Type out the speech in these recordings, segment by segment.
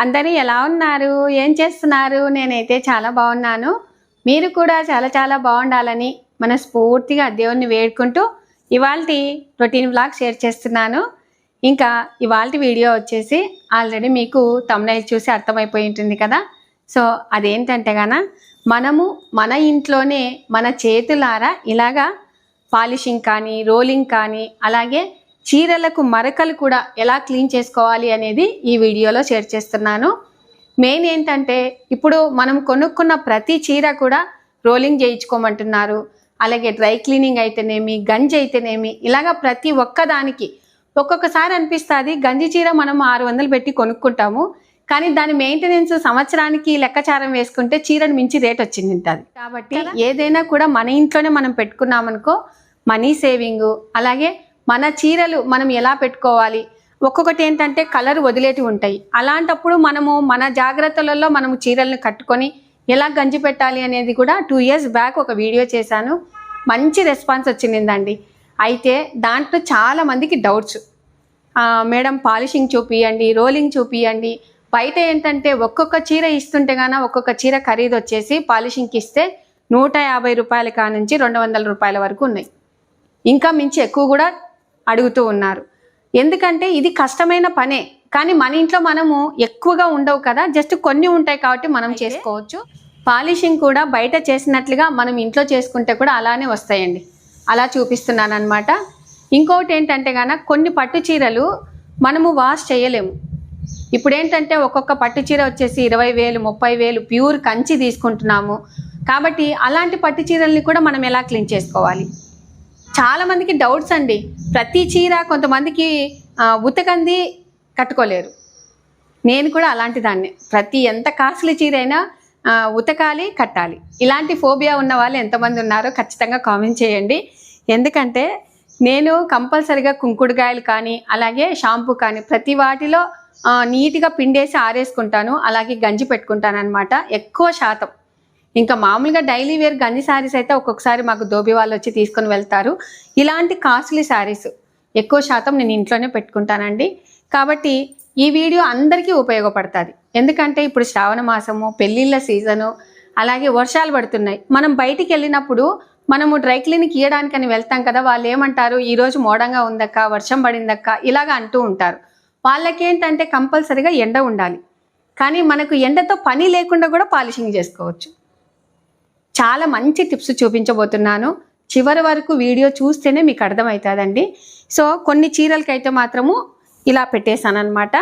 అందరూ ఎలా ఉన్నారు? ఏం చేస్తున్నారు? నేనైతే చాలా బాగున్నాను. మీరు కూడా చాలా చాలా బాగుండాలని మనస్ఫూర్తిగా దేవుణ్ణి వేడుకుంటూ ఇవాళ రొటీన్ బ్లాగ్ షేర్ చేస్తున్నాను. ఇంకా ఇవాళ వీడియో వచ్చేసి ఆల్రెడీ మీకు తమ్నైల్ చూసి అర్థమైపోయి ఉంటుంది కదా. సో అదేంటంటే గాన మనము మన ఇంట్లోనే మన చేతులారా ఇలాగా పాలిషింగ్ కానీ రోలింగ్ కానీ అలాగే చీరలకు మరకలు కూడా ఎలా క్లీన్ చేసుకోవాలి అనేది ఈ వీడియోలో షేర్ చేస్తున్నాను. మెయిన్ ఏంటంటే ఇప్పుడు మనం కొనుక్కున్న ప్రతి చీర కూడా రోలింగ్ చేయించుకోమంటున్నారు. అలాగే డ్రై క్లీనింగ్ అయితేనేమి గంజి అయితేనేమి ఇలాగా ప్రతి ఒక్కదానికి ఒక్కొక్కసారి అనిపిస్తుంది గంజి చీర మనం ఆరు వందలు పెట్టి కొనుక్కుంటాము. కానీ దాని మెయింటెనెన్స్ సంవత్సరానికి లెక్కచారం వేసుకుంటే చీరను మించి రేట్ వచ్చింది ఉంటుంది కాబట్టి ఏదైనా కూడా మన ఇంట్లోనే మనం పెట్టుకున్నామనుకో మనీ సేవింగ్ అలాగే మన చీరలు మనం ఎలా పెట్టుకోవాలి? ఒక్కొక్కటి ఏంటంటే కలర్ వదిలేటి ఉంటాయి. అలాంటప్పుడు మనము మన జాగ్రత్తలలో మనము చీరలను కట్టుకొని ఎలా గంజి పెట్టాలి అనేది కూడా టూ ఇయర్స్ బ్యాక్ ఒక వీడియో చేశాను. మంచి రెస్పాన్స్ వచ్చిందండి. అయితే దాంట్లో చాలా మందికి డౌట్స్ మేడం పాలిషింగ్ చూపియండి రోలింగ్ చూపియండి. బయట ఏంటంటే ఒక్కొక్క చీర ఇస్తుంటే గాన ఒక్కొక్క చీర ఖరీదు వచ్చేసి పాలిషింగ్కి ఇస్తే నూట యాభై రూపాయల కానుంచి రెండు వందల రూపాయల వరకు ఉన్నాయి. ఇంకా మించి ఎక్కువ కూడా అడుగుతూ ఉన్నారు. ఎందుకంటే ఇది కష్టమైన పనే. కానీ మన ఇంట్లో మనము ఎక్కువగా ఉండవు కదా. జస్ట్ కొన్ని ఉంటాయి కాబట్టి మనం చేసుకోవచ్చు. పాలిషింగ్ కూడా బయట చేసినట్లుగా మనం ఇంట్లో చేసుకుంటే కూడా అలానే వస్తాయండి. అలా చూపిస్తున్నాను అనమాట ఇంకొకటి ఏంటంటే గాన కొన్ని పట్టు చీరలు మనము వాష్ చేయలేము. ఇప్పుడు ఏంటంటే ఒక్కొక్క పట్టు చీర వచ్చేసి ఇరవై వేలు ముప్పై వేలు ప్యూర్ కంచి తీసుకుంటున్నాము. కాబట్టి అలాంటి పట్టు చీరల్ని కూడా మనం ఎలా క్లీన్ చేసుకోవాలి? చాలామందికి డౌట్స్ అండి. ప్రతి చీర కొంతమందికి ఉతకంది కట్టుకోలేరు. నేను కూడా అలాంటి దాన్ని. ప్రతి ఎంత కాస్ట్లీ చీర అయినా ఉతకాలి కట్టాలి. ఇలాంటి ఫోబియా ఉన్న వాళ్ళు ఎంతమంది ఉన్నారో ఖచ్చితంగా కామెంట్ చేయండి. ఎందుకంటే నేను కంపల్సరిగా కుంకుడుగాయలు కానీ అలాగే షాంపూ కానీ ప్రతి వాటిలో నీట్గా పిండేసి ఆరేసుకుంటాను. అలాగే గంజి పెట్టుకుంటాను అనమాట ఎక్కువ శాతం. ఇంకా మామూలుగా డైలీ వేర్ గంజి శారీస్ అయితే ఒక్కొక్కసారి మాకు దోబి వాళ్ళు వచ్చి తీసుకొని వెళ్తారు. ఇలాంటి కాస్ట్లీ శారీస్ ఎక్కువ శాతం నేను ఇంట్లోనే పెట్టుకుంటానండి. కాబట్టి ఈ వీడియో అందరికీ ఉపయోగపడుతుంది. ఎందుకంటే ఇప్పుడు శ్రావణ మాసము పెళ్ళిళ్ళ సీజను అలాగే వర్షాలు పడుతున్నాయి. మనం బయటికి వెళ్ళినప్పుడు మనము డ్రై క్లీనిక్ ఇవ్వడానికని వెళ్తాం కదా వాళ్ళు ఏమంటారు? ఈరోజు మోడంగా ఉందక్క వర్షం పడిందక్క ఇలాగ అంటూ ఉంటారు. వాళ్ళకేంటంటే కంపల్సరిగా ఎండ ఉండాలి. కానీ మనకు ఎండతో పని లేకుండా కూడా పాలిషింగ్ చేసుకోవచ్చు. చాలా మంచి టిప్స్ చూపించబోతున్నాను. చివరి వరకు వీడియో చూస్తేనే మీకు అర్థమవుతుందండి. సో కొన్ని చీరలకైతే మాత్రము ఇలా పెట్టేశాను అనమాట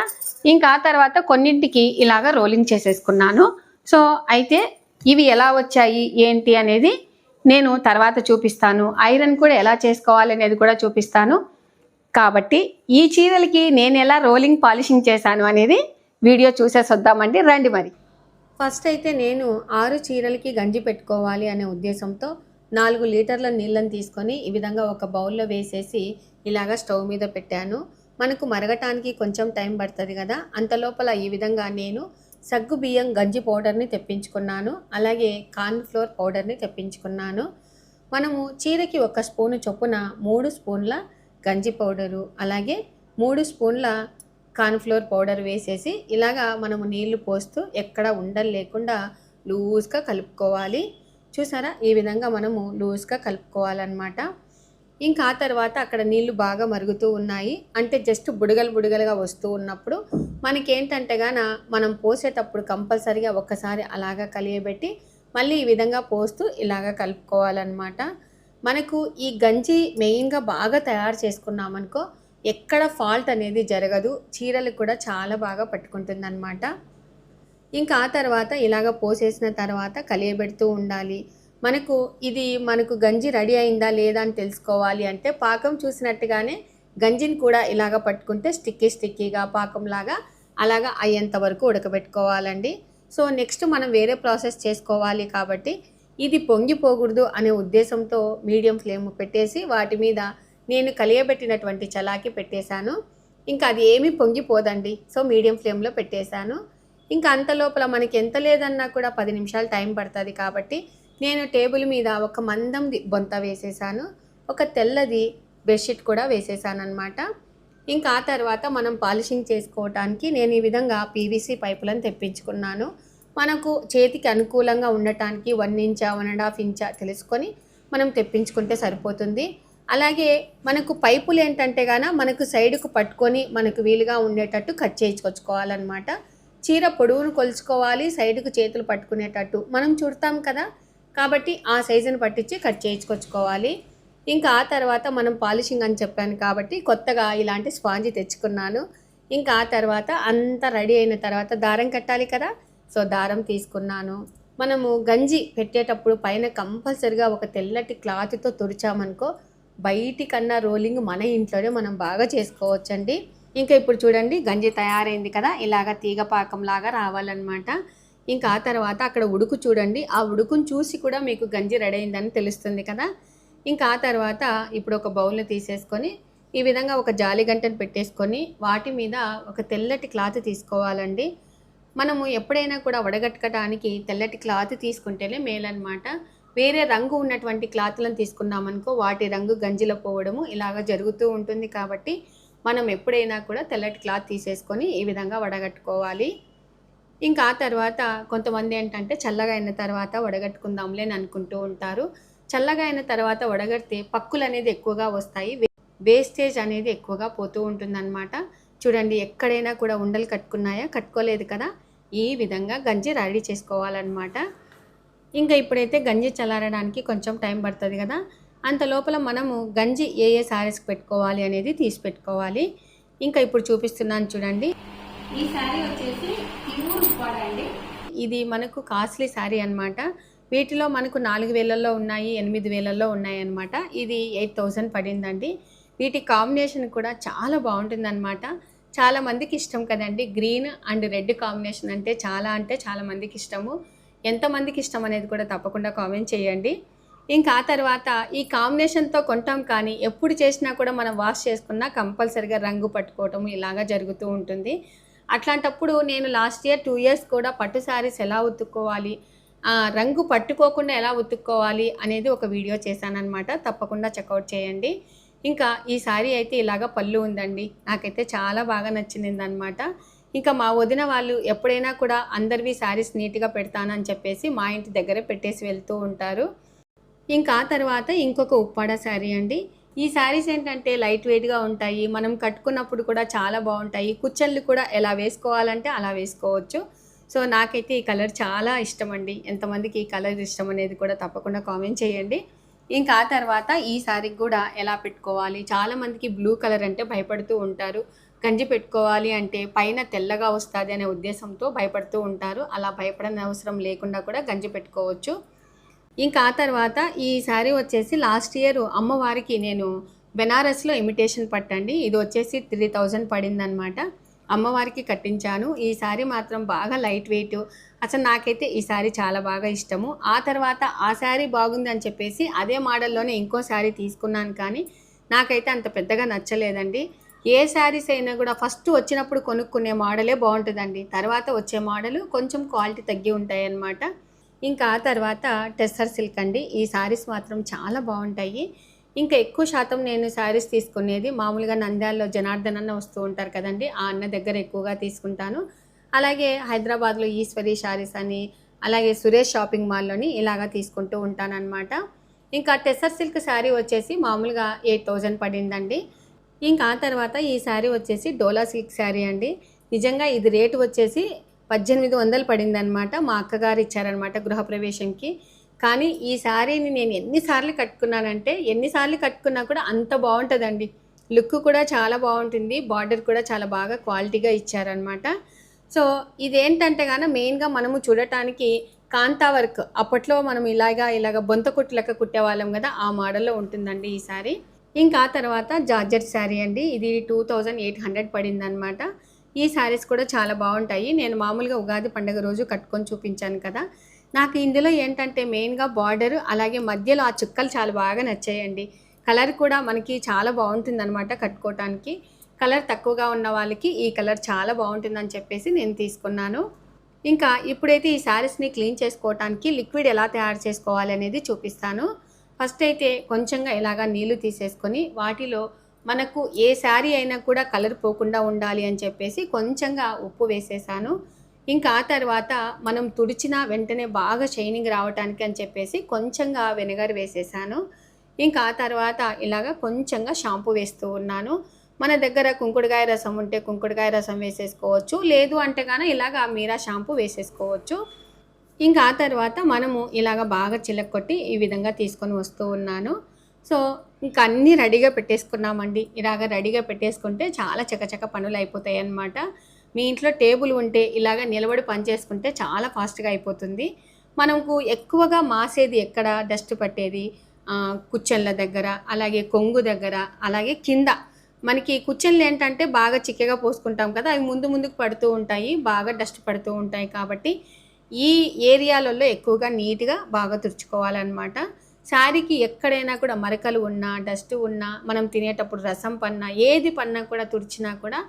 ఇంకా తర్వాత కొన్నింటికి ఇలాగ రోలింగ్ చేసేసుకున్నాను. సో అయితే ఇవి ఎలా వచ్చాయి? ఏంటి? అనేది నేను తర్వాత చూపిస్తాను. ఐరన్ కూడా ఎలా చేసుకోవాలి అనేది కూడా చూపిస్తాను. కాబట్టి ఈ చీరలకి నేను ఎలా రోలింగ్ పాలిషింగ్ చేశాను అనేది వీడియో చూసేసి వద్దామండి రండి మరి. ఫస్ట్ అయితే నేను ఆరు చీరలకి గంజి పెట్టుకోవాలి అనే ఉద్దేశంతో నాలుగు లీటర్ల నీళ్ళని తీసుకొని ఈ విధంగా ఒక బౌల్లో వేసేసి ఇలాగ స్టవ్ మీద పెట్టాను. మనకు మరగటానికి కొంచెం టైం పడుతుంది కదా అంత లోపల ఈ విధంగా నేను సగ్గు బియ్యం గంజి పౌడర్ని తెప్పించుకున్నాను అలాగే కార్న్ ఫ్లోర్ పౌడర్ని తెప్పించుకున్నాను. మనము చీరకి ఒక స్పూను చొప్పున మూడు స్పూన్ల గంజి పౌడరు అలాగే మూడు స్పూన్ల కార్న్ఫ్లోర్ పౌడర్ వేసేసి ఇలాగా మనము నీళ్ళు పోస్తూ ఎక్కడ ఉండలు లేకుండా లూజ్గా కలుపుకోవాలి. చూసారా? ఈ విధంగా మనము లూజ్గా కలుపుకోవాలన్నమాట. ఇంకా ఆ తర్వాత అక్కడ నీళ్ళు బాగా మరుగుతూ ఉన్నాయి. అంటే జస్ట్ బుడగలు బుడగలుగా వస్తూ ఉన్నప్పుడు మనకేంటంటే గాన మనం పోసేటప్పుడు కంపల్సరిగా ఒక్కసారి అలాగా కలియబెట్టి మళ్ళీ ఈ విధంగా పోస్తూ ఇలాగా కలుపుకోవాలన్నమాట. మనకు ఈ గంజి మెయిన్గా బాగా తయారు చేసుకున్నామనుకో ఎక్కడ ఫాల్ట్ అనేది జరగదు. చీరలు కూడా చాలా బాగా పట్టుకుంటుంది ఇంకా ఆ తర్వాత ఇలాగ పోసేసిన తర్వాత కలియబెడుతూ ఉండాలి. మనకు ఇది మనకు గంజి రెడీ అయిందా లేదా అని తెలుసుకోవాలి అంటే పాకం చూసినట్టుగానే గంజిని కూడా ఇలాగ పట్టుకుంటే స్టిక్కీ స్టిక్కీగా పాకంలాగా అలాగా అయ్యేంత వరకు ఉడకబెట్టుకోవాలండి. సో నెక్స్ట్ మనం వేరే ప్రాసెస్ చేసుకోవాలి కాబట్టి ఇది పొంగిపోకూడదు అనే ఉద్దేశంతో మీడియం ఫ్లేమ్ పెట్టేసి వాటి మీద నేను కలియబెట్టినటువంటి చలాకి పెట్టేశాను. ఇంకా అది ఏమీ పొంగిపోదండి. సో మీడియం ఫ్లేమ్లో పెట్టేశాను. ఇంకా అంత లోపల మనకి ఎంత లేదన్నా కూడా పది నిమిషాలు టైం పడుతుంది కాబట్టి నేను టేబుల్ మీద ఒక మందం బొంత వేసేసాను ఒక తెల్లది బెడ్షీట్ కూడా వేసేసాను అనమాట ఇంకా ఆ తర్వాత మనం పాలిషింగ్ చేసుకోవటానికి నేను ఈ విధంగా పీవీసీ పైపులను తెప్పించుకున్నాను. మనకు చేతికి అనుకూలంగా ఉండటానికి వన్ ఇంచా వన్ అండ్ హాఫ్ ఇంచా తెలుసుకొని మనం తెప్పించుకుంటే సరిపోతుంది. అలాగే మనకు పైపులు ఏంటంటే గాన మనకు సైడ్కు పట్టుకొని మనకు వీలుగా ఉండేటట్టు కట్ చేయించుకొచ్చుకోవాలన్నమాట చీర పొడవును కొలుచుకోవాలి సైడ్కు చేతులు పట్టుకునేటట్టు. మనం చుడతాం కదా? కాబట్టి ఆ సైజుని పట్టించి కట్ చేయించుకొచ్చుకోవాలి ఇంకా ఆ తర్వాత మనం పాలిషింగ్ అని చెప్పాను కాబట్టి కొత్తగా ఇలాంటి స్పాంజి తెచ్చుకున్నాను. ఇంకా ఆ తర్వాత అంతా రెడీ అయిన తర్వాత దారం కట్టాలి కదా? సో దారం తీసుకున్నాను. మనము గంజి పెట్టేటప్పుడు పైన కంపల్సరిగా ఒక తెల్లటి క్లాత్తో తుడిచామనుకో బయటి కన్నా రోలింగ్ మన ఇంట్లోనే మనం బాగా చేసుకోవచ్చండి. ఇంకా ఇప్పుడు చూడండి గంజి తయారైంది కదా ఇలాగ తీగ పాకంలాగా రావాలన్నమాట. ఇంకా ఆ తర్వాత అక్కడ ఉడుకు చూడండి ఆ ఉడుకును చూసి కూడా మీకు గంజి రెడీ అయిందని తెలుస్తుంది కదా. ఇంకా ఆ తర్వాత ఇప్పుడు ఒక బౌల్ని తీసేసుకొని ఈ విధంగా ఒక జాలి గంటను పెట్టేసుకొని వాటి మీద ఒక తెల్లటి క్లాత్ తీసుకోవాలండి. మనము ఎప్పుడైనా కూడా వడగట్టుకోవడానికి తెల్లటి క్లాత్ తీసుకుంటేనే మేలన్నమాట. వేరే రంగు ఉన్నటువంటి క్లాత్లను తీసుకున్నామనుకో వాటి రంగు గంజిలో పోవడము ఇలాగ జరుగుతూ ఉంటుంది కాబట్టి మనం ఎప్పుడైనా కూడా తెల్లటి క్లాత్ తీసేసుకొని ఈ విధంగా వడగట్టుకోవాలి. ఇంకా ఆ తర్వాత కొంతమంది ఏంటంటే చల్లగా అయిన తర్వాత వడగట్టుకుందాంలే అని అనుకుంటూ ఉంటారు. చల్లగా అయిన తర్వాత వడగడితే పక్కులు అనేది ఎక్కువగా వస్తాయి. వేస్టేజ్ అనేది ఎక్కువగా పోతూ ఉంటుందన్నమాట. చూడండి ఎక్కడైనా కూడా ఉండలు కట్టుకున్నాయా? కట్టుకోలేదు కదా? ఈ విధంగా గంజి రెడీ చేసుకోవాలన్నమాట. ఇంకా ఇప్పుడైతే గంజి చల్లారడానికి కొంచెం టైం పడుతుంది కదా. అంత లోపల మనము గంజి ఏ ఏ శారీస్కి పెట్టుకోవాలి అనేది తీసి పెట్టుకోవాలి ఇంకా ఇప్పుడు చూపిస్తున్నాను చూడండి. ఈ శారీ వచ్చేసి అండి. ఇది మనకు కాస్ట్లీ శారీ అన్నమాట. వీటిలో మనకు నాలుగు వేలల్లో ఉన్నాయి ఎనిమిది వేలల్లో ఉన్నాయి అన్నమాట. ఇది ఎయిట్ థౌజండ్ పడిందండి. వీటి కాంబినేషన్ కూడా చాలా బాగుంటుందన్నమాట. చాలా మందికి ఇష్టం కదండి. గ్రీన్ అండ్ రెడ్ కాంబినేషన్ అంటే చాలా అంటే చాలామందికి ఇష్టము. ఎంతమందికి ఇష్టం అనేది కూడా తప్పకుండా కామెంట్ చేయండి. ఇంకా ఆ తర్వాత ఈ కాంబినేషన్తో కొంటాం కానీ ఎప్పుడు చేసినా కూడా మనం వాష్ చేసుకున్నా కంపల్సరిగా రంగు పట్టుకోవటం ఇలాగా జరుగుతూ ఉంటుంది. అట్లాంటప్పుడు నేను లాస్ట్ ఇయర్ టూ ఇయర్స్ కూడా పట్టు శారీస్ ఎలా ఉతుక్కోవాలి రంగు పట్టుకోకుండా ఎలా ఉతుక్కోవాలి అనేది ఒక వీడియో చేశానన్నమాట. తప్పకుండా చెక్అవుట్ చేయండి. ఇంకా ఈ శారీ అయితే ఇలాగ పళ్ళు ఉందండి. నాకైతే చాలా బాగా నచ్చింది అనమాట ఇంకా మా వదిన వాళ్ళు ఎప్పుడైనా కూడా అందరివి శారీస్ నీట్గా పెడతానని చెప్పేసి మా ఇంటి దగ్గరే పెట్టేసి వెళ్తూ ఉంటారు. ఇంకా తర్వాత ఇంకొక ఉప్పాడ శారీ అండి. ఈ శారీస్ ఏంటంటే లైట్ వెయిట్గా ఉంటాయి. మనం కట్టుకున్నప్పుడు కూడా చాలా బాగుంటాయి. కుచ్చళ్ళు కూడా ఎలా వేసుకోవాలంటే అలా వేసుకోవచ్చు. సో నాకైతే ఈ కలర్ చాలా ఇష్టం అండి. ఎంతమందికి ఈ కలర్ ఇష్టం అనేది కూడా తప్పకుండా కామెంట్ చేయండి. ఇంకా తర్వాత ఈ శారీకి కూడా ఎలా పెట్టుకోవాలి? చాలామందికి బ్లూ కలర్ అంటే భయపడుతూ ఉంటారు. గంజి పెట్టుకోవాలి అంటే పైన తెల్లగా వస్తుంది అనే ఉద్దేశంతో భయపడుతూ ఉంటారు. అలా భయపడని అవసరం లేకుండా కూడా గంజి పెట్టుకోవచ్చు. ఇంకా ఆ తర్వాత ఈ శారీ వచ్చేసి లాస్ట్ ఇయర్ అమ్మవారికి నేను బెనారస్లో ఇమిటేషన్ పట్టండి. ఇది వచ్చేసి త్రీ థౌజండ్ పడిందనమాట అమ్మవారికి కట్టించాను. ఈ శారీ మాత్రం బాగా లైట్ వెయిట్. అసలు నాకైతే ఈ శారీ చాలా బాగా ఇష్టము. ఆ తర్వాత ఆ శారీ బాగుంది అని చెప్పేసి అదే మోడల్లోనే ఇంకో శారీ తీసుకున్నాను కానీ నాకైతే అంత పెద్దగా నచ్చలేదండి. ఏ శారీస్ అయినా కూడా ఫస్ట్ వచ్చినప్పుడు కొనుక్కునే మోడలే బాగుంటుందండి. తర్వాత వచ్చే మోడల్ కొంచెం క్వాలిటీ తగ్గి ఉంటాయి అన్నమాట ఇంకా ఆ తర్వాత టెస్సర్ సిల్క్ అండి. ఈ శారీస్ మాత్రం చాలా బాగుంటాయి. ఇంకా ఎక్కువ శాతం నేను శారీస్ తీసుకునేది మామూలుగా నంద్యాలలో జనార్దన్ అన్న వస్తూ ఉంటారు కదండి. ఆ అన్న దగ్గర ఎక్కువగా తీసుకుంటాను. అలాగే హైదరాబాద్లో ఈశ్వరి శారీస్ అని అలాగే సురేష్ షాపింగ్ మాల్లోని ఇలాగా తీసుకుంటూ ఉంటానన్నమాట. ఇంకా టెస్సర్ సిల్క్ శారీ వచ్చేసి మామూలుగా ఎయిట్ థౌజండ్ పడిందండి. ఇంకా ఆ తర్వాత ఈ శారీ వచ్చేసి డోలా సిల్క్ శారీ అండి. నిజంగా ఇది రేటు వచ్చేసి పద్దెనిమిది వందలు పడిందనమాట మా అక్కగారు ఇచ్చారనమాట గృహప్రవేశంకి. కానీ ఈ శారీని నేను ఎన్నిసార్లు కట్టుకున్నానంటే ఎన్నిసార్లు కట్టుకున్నా కూడా అంత బాగుంటుందండి. లుక్ కూడా చాలా బాగుంటుంది. బార్డర్ కూడా చాలా బాగా క్వాలిటీగా ఇచ్చారనమాట సో ఇదేంటంటే కానీ మెయిన్గా మనము చూడటానికి కాంతా వర్క్. అప్పట్లో మనం ఇలాగా ఇలాగ బొంత కుట్టు లెక్క కుట్టేవాళ్ళం కదా ఆ మోడల్లో ఉంటుందండి ఈ శారీ. ఇంకా తర్వాత జార్జెట్ శారీ అండి. ఇది టూ థౌజండ్ ఎయిట్ హండ్రెడ్ పడింది అనమాట ఈ శారీస్ కూడా చాలా బాగుంటాయి. నేను మామూలుగా ఉగాది పండుగ రోజు కట్టుకొని చూపించాను కదా. నాకు ఇందులో ఏంటంటే మెయిన్గా బార్డర్ అలాగే మధ్యలో ఆ చుక్కలు చాలా బాగా నచ్చాయండి. కలర్ కూడా మనకి చాలా బాగుంటుంది అనమాట కట్టుకోవటానికి కలర్ తక్కువగా ఉన్న వాళ్ళకి ఈ కలర్ చాలా బాగుంటుందని చెప్పేసి నేను తీసుకున్నాను. ఇంకా ఇప్పుడైతే ఈ శారీస్ని క్లీన్ చేసుకోవటానికి లిక్విడ్ ఎలా తయారు చేసుకోవాలి అనేది చూపిస్తాను. ఫస్ట్ అయితే కొంచెంగా ఇలాగా నీళ్ళు తీసేసుకొని వాటిలో మనకు ఏ శారీ అయినా కూడా కలర్ పోకుండా ఉండాలి అని చెప్పేసి కొంచెంగా ఉప్పు వేసేసాను. ఇంకా ఆ తర్వాత మనం తుడిచిన వెంటనే బాగా షైనింగ్ రావటానికి అని చెప్పేసి కొంచెంగా వెనిగర్ వేసేసాను. ఇంకా ఆ తర్వాత ఇలాగ కొంచెంగా షాంపూ వేస్తూ ఉన్నాను. మన దగ్గర కుంకుడుకాయ రసం ఉంటే కుంకుడుకాయ రసం వేసేసుకోవచ్చు. లేదు అంటే కానీ ఇలాగ మీరా షాంపూ వేసేసుకోవచ్చు. ఇంకా ఆ తర్వాత మనము ఇలాగ బాగా చిలక్కొట్టి ఈ విధంగా తీసుకొని వస్తూ ఉన్నాను. సో ఇంకా అన్నీ రెడీగా పెట్టేసుకున్నామండి. ఇలాగ రెడీగా పెట్టేసుకుంటే చాలా చకచక పనులు అయిపోతాయి అన్నమాట. మీ ఇంట్లో టేబుల్ ఉంటే ఇలాగ నిలబడి పని చేసుకుంటే చాలా ఫాస్ట్గా అయిపోతుంది. మనకు ఎక్కువగా మాసేది ఎక్కడ? డస్ట్ పట్టేది? ఆ, కుచ్చన్ల దగ్గర అలాగే కొంగు దగ్గర అలాగే కింద. మనకి కుచ్చన్లు ఏంటంటే బాగా చిక్కగా పోసుకుంటాం కదా అవి ముందు ముందుకు పడుతూ ఉంటాయి బాగా డస్ట్ పడుతూ ఉంటాయి కాబట్టి ఈ ఏరియాలలో ఎక్కువగా నీట్గా బాగా తుడుచుకోవాలన్నమాట. శారీకి ఎక్కడైనా కూడా మరకలు ఉన్నా డస్ట్ ఉన్నా మనం తినేటప్పుడు రసం పన్నా ఏది పన్నా కూడా తుడిచినా కూడా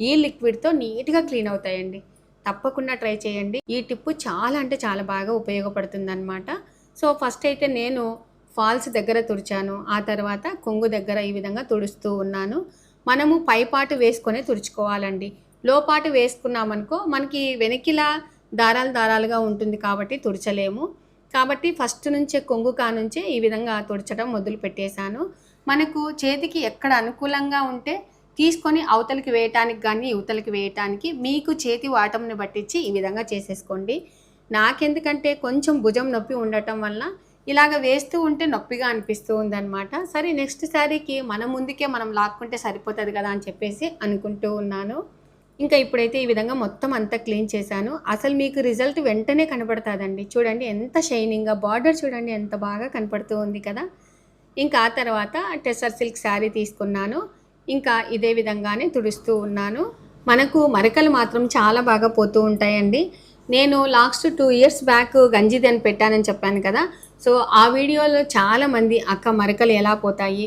ఈ లిక్విడ్తో నీట్గా క్లీన్ అవుతాయండి. తప్పకుండా ట్రై చేయండి. ఈ టిప్పు చాలా అంటే చాలా బాగా ఉపయోగపడుతుందన్నమాట. సో ఫస్ట్ అయితే నేను ఫాల్స్ దగ్గర తుడిచాను. ఆ తర్వాత కొంగు దగ్గర ఈ విధంగా తుడుస్తూ ఉన్నాను. మనము పైపాటు వేసుకొని తుడుచుకోవాలండి. లోపాటు వేసుకున్నామనుకో మనకి వెనకిలా దారాలు దారాలుగా ఉంటుంది కాబట్టి తుడచలేము. కాబట్టి ఫస్ట్ నుంచే కొంగు కానుంచే ఈ విధంగా తుడచడం మొదలు పెట్టేశాను. మనకు చేతికి ఎక్కడ అనుకూలంగా ఉంటే తీసుకొని అవతలికి వేయటానికి కానీ ఇవతలికి వేయటానికి మీకు చేతి వాటంని పట్టించి ఈ విధంగా చేసేసుకోండి. నాకెందుకంటే కొంచెం భుజం నొప్పి ఉండటం వల్ల ఇలాగ వేస్తూ ఉంటే నొప్పిగా అనిపిస్తూ ఉందన్నమాట. సరే నెక్స్ట్ శారీకి మన ముందుకే మనం లాక్కుంటే సరిపోతుంది కదా అని చెప్పేసి అనుకుంటూ ఉన్నాను. ఇంకా ఇప్పుడైతే ఈ విధంగా మొత్తం అంతా క్లీన్ చేశాను. అసలు మీకు రిజల్ట్ వెంటనే కనపడుతుందండి. చూడండి ఎంత షైనింగ్గా బార్డర్ చూడండి ఎంత బాగా కనపడుతూ ఉంది కదా. ఇంకా ఆ తర్వాత టెసర్ సిల్క్ శారీ తీసుకున్నాను. ఇంకా ఇదే విధంగానే తుడుస్తూ ఉన్నాను. మనకు మరకలు మాత్రం చాలా బాగా పోతూ ఉంటాయండి. నేను లాస్ట్ టూ ఇయర్స్ బ్యాక్ గంజిది అని పెట్టానని చెప్పాను కదా. సో ఆ వీడియోలో చాలామంది అక్క మరకలు ఎలా పోతాయి?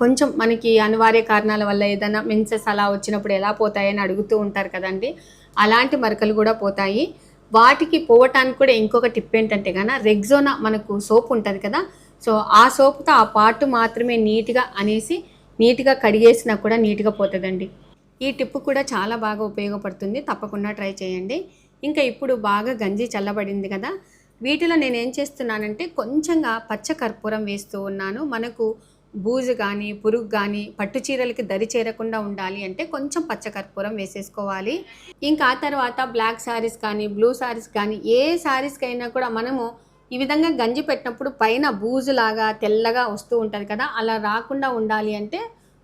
కొంచెం మనకి అనివార్య కారణాల వల్ల ఏదైనా మెన్సెస్ అలా వచ్చినప్పుడు ఎలా పోతాయని అడుగుతూ ఉంటారు కదండి. అలాంటి మరకలు కూడా పోతాయి. వాటికి పోవటానికి కూడా ఇంకొక టిప్ ఏంటంటే కన్నా రెగ్జోనా మనకు సోప్ ఉంటుంది కదా. సో ఆ సోప్తో ఆ పార్ట్ మాత్రమే నీట్గా అనేసి నీట్గా కడిగేసినా కూడా నీట్గా పోతుందండి. ఈ టిప్ కూడా చాలా బాగా ఉపయోగపడుతుంది. తప్పకుండా ట్రై చేయండి. ఇంకా ఇప్పుడు బాగా గంజి చల్లబడింది కదా. వీటిలో నేను ఏం చేస్తున్నానంటే కొంచెంగా పచ్చ కర్పూరం వేస్తూ ఉన్నాను. మనకు బూజు కానీ పురుగు కానీ పట్టు చీరలకి దరి చేరకుండా ఉండాలి అంటే కొంచెం పచ్చకర్పూరం వేసేసుకోవాలి. ఇంకా ఆ తర్వాత బ్లాక్ శారీస్ కానీ బ్లూ శారీస్ కానీ ఏ శారీస్కి అయినా కూడా మనము ఈ విధంగా గంజి పెట్టినప్పుడు పైన బూజులాగా తెల్లగా వస్తూ ఉంటుంది కదా అలా రాకుండా ఉండాలి అంటే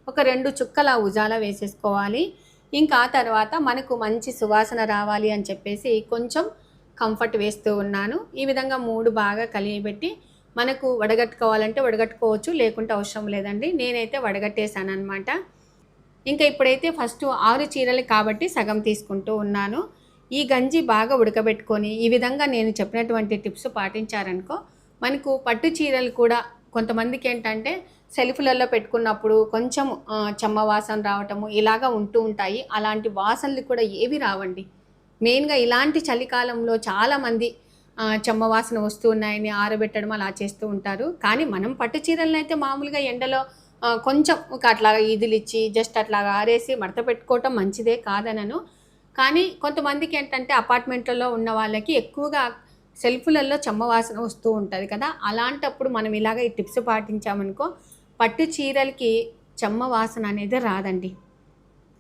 ఒక రెండు చుక్కల ఉజాల వేసేసుకోవాలి. ఇంకా ఆ తర్వాత మనకు మంచి సువాసన రావాలి అని చెప్పేసి కొంచెం కంఫర్ట్ వేస్తూ ఉన్నాను. ఈ విధంగా మూడు బాగా కలియబెట్టి మనకు వడగట్టుకోవాలంటే వడగట్టుకోవచ్చు లేకుంటే అవసరం లేదండి. నేనైతే వడగట్టేశాను అనమాట ఇంకా ఇప్పుడైతే ఫస్ట్ ఆరు చీరలు కాబట్టి సగం తీసుకుంటూ ఉన్నాను. ఈ గంజి బాగా ఉడకబెట్టుకొని ఈ విధంగా నేను చెప్పినటువంటి టిప్స్ పాటించారనుకో మనకు పట్టు చీరలు కూడా కొంతమందికి ఏంటంటే సెల్ఫ్లలో పెట్టుకున్నప్పుడు కొంచెం చెమ్మ వాసన రావటము ఇలాగా ఉంటూ ఉంటాయి. అలాంటి వాసనలు కూడా ఏవి రావండి. మెయిన్గా ఇలాంటి చలికాలంలో చాలామంది చెమ్మ వాసన వస్తూ ఉన్నాయని ఆరబెట్టడం అలా చేస్తూ ఉంటారు. కానీ మనం పట్టు చీరలను అయితే మామూలుగా ఎండలో కొంచెం ఒక అట్లాగా ఈదులిచ్చి జస్ట్ అట్లాగా ఆరేసి మడత పెట్టుకోవటం మంచిదే కాదనను. కానీ కొంతమందికి ఏంటంటే అపార్ట్మెంట్లలో ఉన్న వాళ్ళకి ఎక్కువగా సెల్ఫ్లలో చెమ్మ వాసన వస్తూ ఉంటుంది కదా. అలాంటప్పుడు మనం ఇలాగ ఈ టిప్స్ పాటించామనుకో పట్టు చీరలకి చెమ్మ వాసన అనేది రాదండి.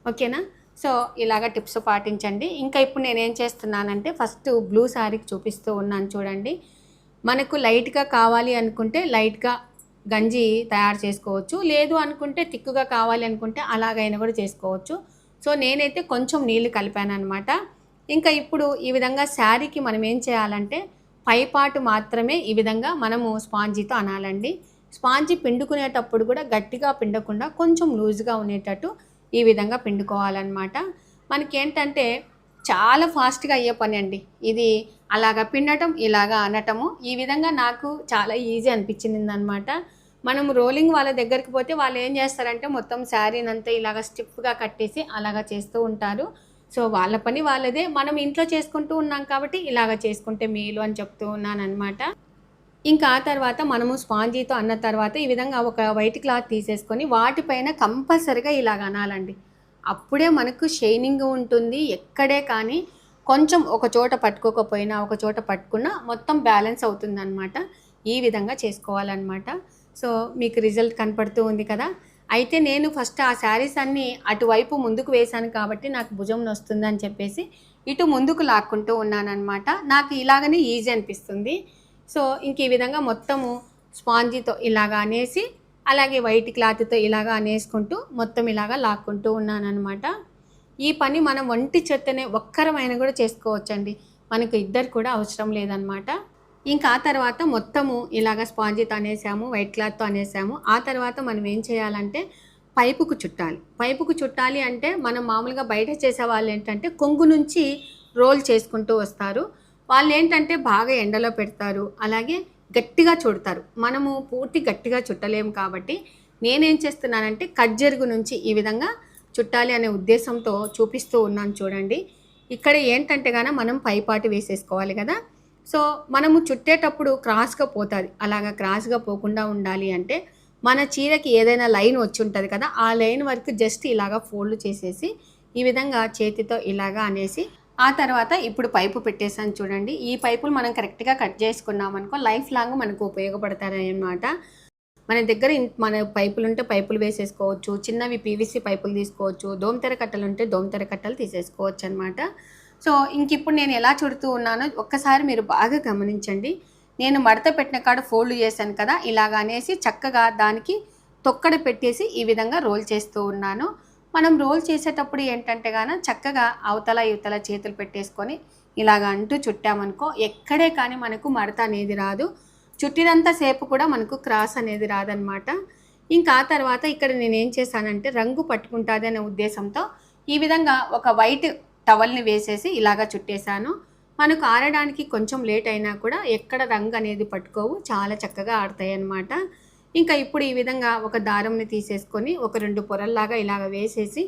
ఓకేనా? సో ఇలాగ టిప్స్ పాటించండి. ఇంకా ఇప్పుడు నేను ఏం చేస్తున్నానంటే ఫస్ట్ బ్లూ శారీకి చూపిస్తూ ఉన్నాను చూడండి. మనకు లైట్గా కావాలి అనుకుంటే లైట్గా గంజి తయారు చేసుకోవచ్చు. లేదు అనుకుంటే తిక్కుగా కావాలి అనుకుంటే అలాగైనా కూడా చేసుకోవచ్చు. సో నేనైతే కొంచెం నీళ్ళు కలిపాను అనమాట ఇంకా ఇప్పుడు ఈ విధంగా శారీకి మనం ఏం చేయాలంటే పైపాటు మాత్రమే ఈ విధంగా మనము స్పాంజీతో అనాలండి. స్పాంజీ పిండుకునేటప్పుడు కూడా గట్టిగా పిండకుండా కొంచెం లూజ్గా ఉండేటట్టు ఈ విధంగా పిండుకోవాలన్నమాట. మనకి ఏంటంటే చాలా ఫాస్ట్గా అయ్యే పని అండి. ఇది అలాగా పిండటం ఇలాగా అనటము. ఈ విధంగా నాకు చాలా ఈజీ అనిపించింది అనమాట మనం రోలింగ్ వాళ్ళ దగ్గరికి పోతే వాళ్ళు ఏం చేస్తారంటే మొత్తం శారీని అంతా ఇలాగ స్టిప్గా కట్టేసి అలాగా చేస్తూ ఉంటారు. సో వాళ్ళ పని వాళ్ళదే. మనం ఇంట్లో చేసుకుంటూ ఉన్నాం కాబట్టి ఇలాగ చేసుకుంటే మేలు అని చెప్తూ ఉన్నాను అనమాట ఇంకా ఆ తర్వాత మనము స్పాంజీతో అన్న తర్వాత ఈ విధంగా ఒక వైట్ క్లాత్ తీసేసుకొని వాటిపైన కంపల్సరిగా ఇలాగ అనాలండి. అప్పుడే మనకు షైనింగ్ ఉంటుంది ఎక్కడే కానీ కొంచెం ఒక చోట పట్టుకోకపోయినా ఒక చోట పట్టుకున్నా మొత్తం బ్యాలెన్స్ అవుతుందన్నమాట. ఈ విధంగా చేసుకోవాలన్నమాట. సో మీకు రిజల్ట్ కనపడుతూ ఉంది కదా. అయితే నేను ఫస్ట్ ఆ శారీస్ అన్నీ అటువైపు ముందుకు వేశాను కాబట్టి నాకు భుజం నొస్తుందని చెప్పేసి ఇటు ముందుకు లాక్కుంటూ ఉన్నానన్నమాట. నాకు ఇలాగనే ఈజీ అనిపిస్తుంది. సో ఇంక ఈ విధంగా మొత్తము స్పాంజీతో ఇలాగా అనేసి అలాగే వైట్ క్లాత్తో ఇలాగా అనేసుకుంటూ మొత్తం ఇలాగా లాక్కుంటూ ఉన్నానన్నమాట. ఈ పని మనం ఒంటి చెత్తనే ఒక్కరమైన కూడా చేసుకోవచ్చండి. మనకు ఇద్దరు కూడా అవసరం లేదనమాట ఇంకా ఆ తర్వాత మొత్తము ఇలాగ స్పాంజీతో అనేసాము వైట్ క్లాత్తో అనేసాము. ఆ తర్వాత మనం ఏం చేయాలంటే పైపుకు చుట్టాలి. పైపుకు చుట్టాలి అంటే మనం మామూలుగా బయట చేసే వాళ్ళు ఏంటంటే కొంగు నుంచి రోల్ చేసుకుంటూ వస్తారు. వాళ్ళు ఏంటంటే బాగా ఎండలో పెడతారు అలాగే గట్టిగా చుడతారు. మనము పూర్తి గట్టిగా చుట్టలేము కాబట్టి నేనేం చేస్తున్నానంటే కజ్జరుగు నుంచి ఈ విధంగా చుట్టాలి అనే ఉద్దేశంతో చూపిస్తూ ఉన్నాను చూడండి. ఇక్కడ ఏంటంటే కానీ మనం పైపాటి వేసేసుకోవాలి కదా. సో మనము చుట్టేటప్పుడు క్రాస్గా పోతుంది. అలాగా క్రాస్గా పోకుండా ఉండాలి అంటే మన చీరకి ఏదైనా లైన్ వచ్చి ఉంటుంది కదా ఆ లైన్ వరకు జస్ట్ ఇలాగా ఫోల్డ్ చేసేసి ఈ విధంగా చేతితో ఇలాగా అనేసి ఆ తర్వాత ఇప్పుడు పైపు పెట్టేసాను చూడండి. ఈ పైపులు మనం కరెక్ట్గా కట్ చేసుకున్నాం అనుకో లైఫ్ లాంగ్ మనకు ఉపయోగపడతారనమాట మన దగ్గర మన పైపులు ఉంటే పైపులు వేసేసుకోవచ్చు చిన్నవి పీవీసీ పైపులు తీసుకోవచ్చు దోమతెర కట్టలు ఉంటే దోమతెర కట్టలు తీసేసుకోవచ్చు అనమాట సో ఇంక ఇప్పుడు నేను ఎలా చుడుతూ ఉన్నానో ఒక్కసారి మీరు బాగా గమనించండి. నేను మడత పెట్టిన కాడ ఫోల్డ్ చేశాను కదా ఇలాగ అనేసి చక్కగా దానికి తొక్కడ పెట్టేసి ఈ విధంగా రోల్ చేస్తూ ఉన్నాను. మనం రోల్ చేసేటప్పుడు ఏంటంటే గాన చక్కగా అవతల ఇవతల చేతులు పెట్టేసుకొని ఇలాగ అంటూ చుట్టామనుకో ఎక్కడే కానీ మనకు మడత అనేది రాదు. చుట్టినంత సేపు కూడా మనకు క్రాస్ అనేది రాదనమాట. ఇంకా ఆ తర్వాత ఇక్కడ నేను ఏం చేశానంటే రంగు పట్టుకుంటుంది అనే ఉద్దేశంతో ఈ విధంగా ఒక వైట్ టవల్ని వేసేసి ఇలాగా చుట్టేశాను. మనకు ఆడడానికి కొంచెం లేట్ అయినా కూడా ఎక్కడ రంగు అనేది పట్టుకోవు చాలా చక్కగా ఆడతాయి అన్నమాట ఇంకా ఇప్పుడు ఈ విధంగా ఒక దారంని తీసేసుకొని ఒక రెండు పొరల్లాగా ఇలాగ వేసేసి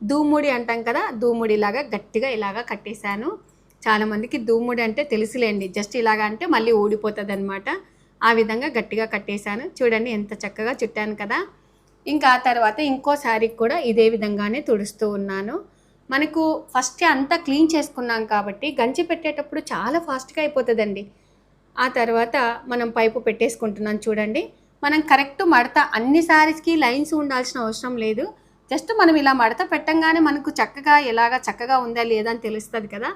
దూముడి అంటాం కదా దూముడిలాగా గట్టిగా ఇలాగా కట్టేశాను. చాలామందికి దూముడి అంటే తెలుసులేండి. జస్ట్ ఇలాగ అంటే మళ్ళీ ఊడిపోతుంది అనమాట ఆ విధంగా గట్టిగా కట్టేశాను. చూడండి ఎంత చక్కగా చుట్టాను కదా. ఇంకా ఆ తర్వాత ఇంకో శారీకి కూడా ఇదే విధంగానే తుడుస్తూ ఉన్నాను. మనకు ఫస్ట్ అంతా క్లీన్ చేసుకున్నాం కాబట్టి గంజి పెట్టేటప్పుడు చాలా ఫాస్ట్గా అయిపోతుందండి. ఆ తర్వాత మనం పైపు పెట్టేసుకుంటున్నాం చూడండి. మనం కరెక్ట్ మడత అన్ని శారీస్కి లైన్స్ ఉండాల్సిన అవసరం లేదు. జస్ట్ మనం ఇలా మడత పెట్టంగానే మనకు చక్కగా ఎలాగా చక్కగా ఉందా లేదా అని తెలుస్తుంది కదా.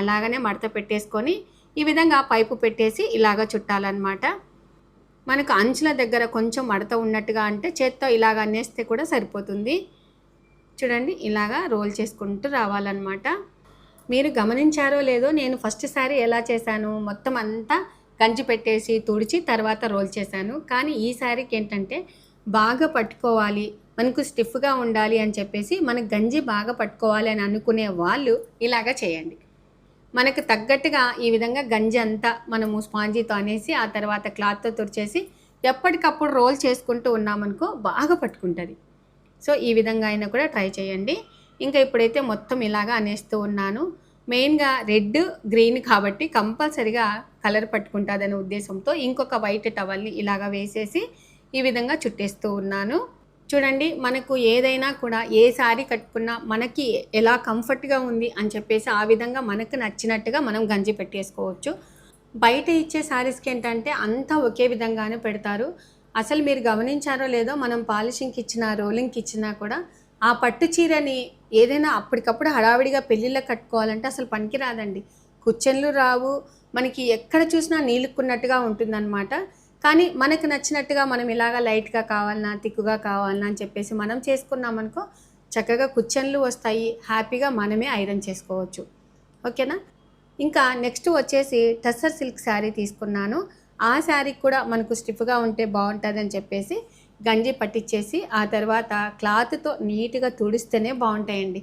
అలాగనే మడత పెట్టేసుకొని ఈ విధంగా పైపు పెట్టేసి ఇలాగ చుట్టాలన్నమాట. మనకు అంచుల దగ్గర కొంచెం మడత ఉన్నట్టుగా అంటే చేత్తో ఇలాగ అన్నేస్తే కూడా సరిపోతుంది. చూడండి ఇలాగా రోల్ చేసుకుంటూ రావాలన్నమాట. మీరు గమనించారో లేదో నేను ఫస్ట్ సారి ఎలా చేశాను? మొత్తం అంతా గంజి పెట్టేసి తుడిచి తర్వాత రోల్ చేశాను. కానీ ఈ శారీకి ఏంటంటే బాగా పట్టుకోవాలి మనకు స్టిఫ్గా ఉండాలి అని చెప్పేసి మనకు గంజి బాగా పట్టుకోవాలి అని అనుకునే వాళ్ళు ఇలాగా చేయండి. మనకు తగ్గట్టుగా ఈ విధంగా గంజి అంతా మనము స్పాంజీతో అనేసి ఆ తర్వాత క్లాత్తో తుడిచేసి ఎప్పటికప్పుడు రోల్ చేసుకుంటూ ఉన్నామనుకో బాగా పట్టుకుంటుంది. సో ఈ విధంగా అయినా కూడా ట్రై చేయండి. ఇంకా ఇప్పుడైతే మొత్తం ఇలాగా అనేస్తూ ఉన్నాను. మెయిన్గా రెడ్ గ్రీన్ కాబట్టి కంపల్సరిగా కలర్ పట్టుకుంటుందనే ఉద్దేశంతో ఇంకొక వైట్ టవల్ని ఇలాగా వేసేసి ఈ విధంగా చుట్టేస్తూ ఉన్నాను. చూడండి మనకు ఏదైనా కూడా ఏ శారీ కట్టుకున్నా మనకి ఎలా కంఫర్ట్గా ఉంది అని చెప్పేసి ఆ విధంగా మనకు నచ్చినట్టుగా మనం గంజి పెట్టేసుకోవచ్చు. బయట ఇచ్చే శారీస్కి ఏంటంటే అంతా ఒకే విధంగానే పెడతారు. అసలు మీరు గమనించారో లేదో మనం పాలిషింగ్కి ఇచ్చినా రోలింగ్కి ఇచ్చినా కూడా ఆ పట్టు చీరని ఏదైనా అప్పటికప్పుడు హడావిడిగా పెళ్ళిళ్ళకి కట్టుకోవాలంటే అసలు పనికిరాదండి. కుచ్చెన్లు రావు. మనకి ఎక్కడ చూసినా నీలుక్కున్నట్టుగా ఉంటుందన్నమాట. కానీ మనకు నచ్చినట్టుగా మనం ఇలాగా లైట్గా కావాలన్నా తిక్కుగా కావాలన్నా అని చెప్పేసి మనం చేసుకున్నామనుకో చక్కగా కుచ్చెన్లు వస్తాయి. హ్యాపీగా మనమే ఐరన్ చేసుకోవచ్చు. ఓకేనా? ఇంకా నెక్స్ట్ వచ్చేసి టస్సర్ సిల్క్ శారీ తీసుకున్నాను. ఆ శారీ కూడా మనకు స్టిఫ్గా ఉంటే బాగుంటుందని చెప్పేసి గంజి పట్టించేసి ఆ తర్వాత క్లాత్తో నీట్గా తుడిస్తేనే బాగుంటాయండి.